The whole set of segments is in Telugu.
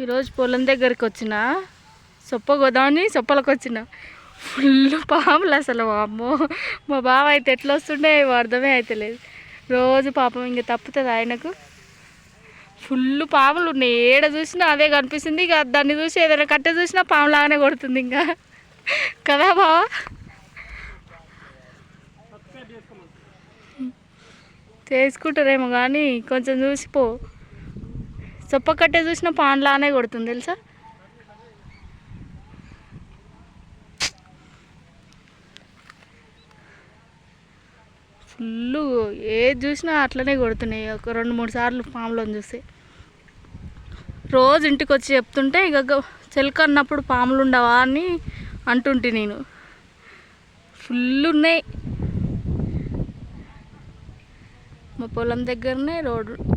ఈరోజు పొలం దగ్గరికి వచ్చిన సొప్ప గోదామని సొప్పలకు వచ్చిన. ఫుల్ పాములు అసలు అమ్మో మా బావ అయితే ఎట్లా వస్తుండే అర్థమే అవుతలేదు రోజు పాపం ఇంక తప్పుతుంది ఆయనకు. ఫుల్ పాములు ఉన్నాయి. ఏడ చూసినా అదే కనిపిస్తుంది. ఇక దాన్ని చూసి ఏదైనా కట్టె చూసినా పాము లాగానే కొడుతుంది ఇంకా. కదా బావా? చేసుకుంటారేమో కానీ కొంచెం చూసిపో సొప్పకట్టే చూసిన పాన్లానే కొడుతుంది తెలుసా? ఫుల్ ఏది చూసినా అట్లనే కొడుతున్నాయి. ఒక రెండు మూడు సార్లు పాములను చూసి రోజు ఇంటికి వచ్చి చెప్తుంటే ఇక గ- అన్నప్పుడు పాములు ఉండవా అని అంటుంటే నేను. ఫుల్ ఉన్నాయి. మా పొలం దగ్గరనే రోడ్డు ఇక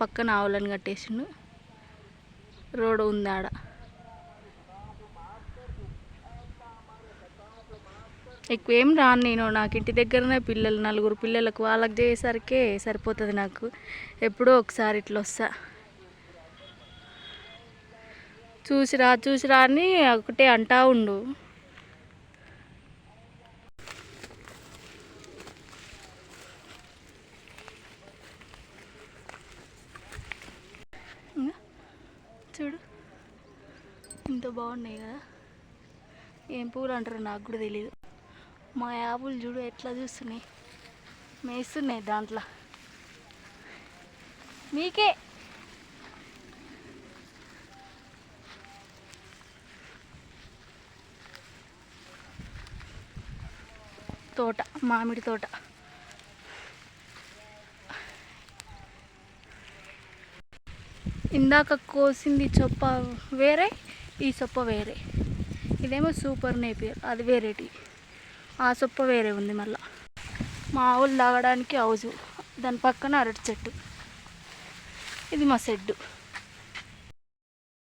పక్కన ఆవులను కట్టేసిండు. రోడ్డు ఉంది ఆడ. ఎక్కువ ఏం రాను నేను నాకు ఇంటి దగ్గరనే పిల్లలు నలుగురు పిల్లలకు వాళ్ళకి చేసేసరికే సరిపోతుంది నాకు. ఎప్పుడో ఒకసారి ఇట్లా వస్తా. చూసిరా చూసిరా అని ఒకటే అంటా ఉండు ఇంకా చూడు. ఇంత బాగున్నాయి కదా. ఏం పూలు అంటారు నాకు కూడా తెలియదు మా యాపులు చూడు ఎట్లా చూస్తున్నాయి. మేస్తున్నాయి దాంట్లో. మీకే. తోట మామిడి తోట. ఇందాక కోసింది చొప్ప వేరే ఈ చొప్ప వేరే. ఇదేమో సూపర్ నేపియర్ అది వేరేటి. ఆ చొప్ప వేరే ఉంది మళ్ళా. మా ఆవులు తాగడానికి హౌజు. దాని పక్కన అరటి చెట్టు. ఇది మా షెడ్డు.